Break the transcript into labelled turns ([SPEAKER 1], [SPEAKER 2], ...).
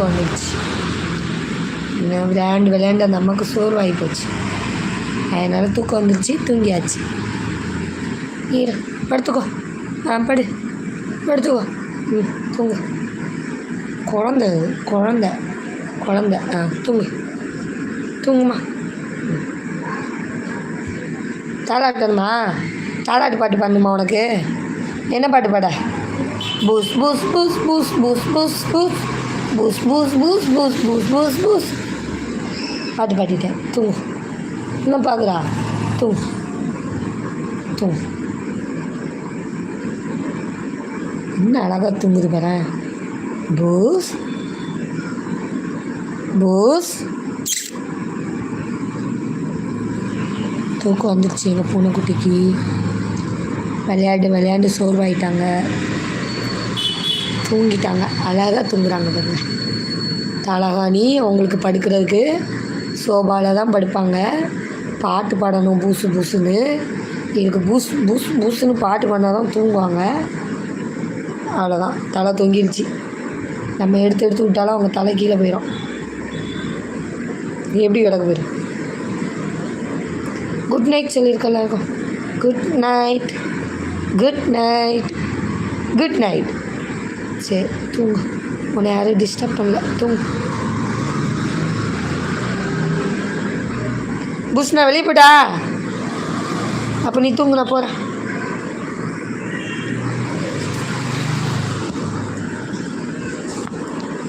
[SPEAKER 1] தூக்கம் வந்துடுச்சு விளையாண்டு விளையாண்டு அந்த அம்மாவுக்கு சோர்வாகி போச்சு. அதனால் தூக்கம் வந்துடுச்சு தூங்கியாச்சு. ஈர படுத்துக்கோ. ஆ படு. படுத்துக்கோ. ம் தூங்கு. குழந்த குழந்த குழந்த. ஆ தூங்கு. தூங்குமா? ம். தாளாட்டு பாட்டு பாடணுமா உனக்கு? என்ன பாட்டு பாட? பூஸ் பூஸ் பூஸ் பூஸ் பூஸ் பூஸ் பூஸ் பூஸ் பூஸ் பூஸ் பூஸ் பூஸ் பூஸ் பூஸ் பாட்டு பாட்டிட்டேன் தூங்கு இன்னும் பார்க்குறா தூங்கு தூங்கு இன்னும் அழகாக தூங்குது பாரு பூஸ் பூஸ் தூக்கம் வந்துடுச்சு எங்கள் பூனைக்குட்டிக்கு விளையாண்டு விளையாண்டு சோர்வாயிட்டாங்க தூங்கிட்டாங்க. அழகாக தூங்குறாங்க பாருங்க. தலகாணி அவங்களுக்கு படுக்கிறதுக்கு சோபாவில் தான் படுப்பாங்க. பாட்டு பாடணும் பூசு பூசுன்னு. இதுக்கு பூஸ் பூஸ் பூசுன்னு பாட்டு பாடினா தான் தூங்குவாங்க. அவ்வளோதான் தலை தொங்கிடுச்சு நம்ம எடுத்து எடுத்து விட்டாலும் அவங்க தலை கீழே போயிடும் இது எப்படி கிடக்கு போயிடும் குட் நைட் சொல்லியிருக்கல இருக்கும் good night good night good night சரி தூங்கு. உன்னை யாரும் டிஸ்டர்ப் பண்ணல. தூங்கு. புஷ்ணா வெளியே போட்டா அப்போ நீ தூங்கு நான் போகிறேன்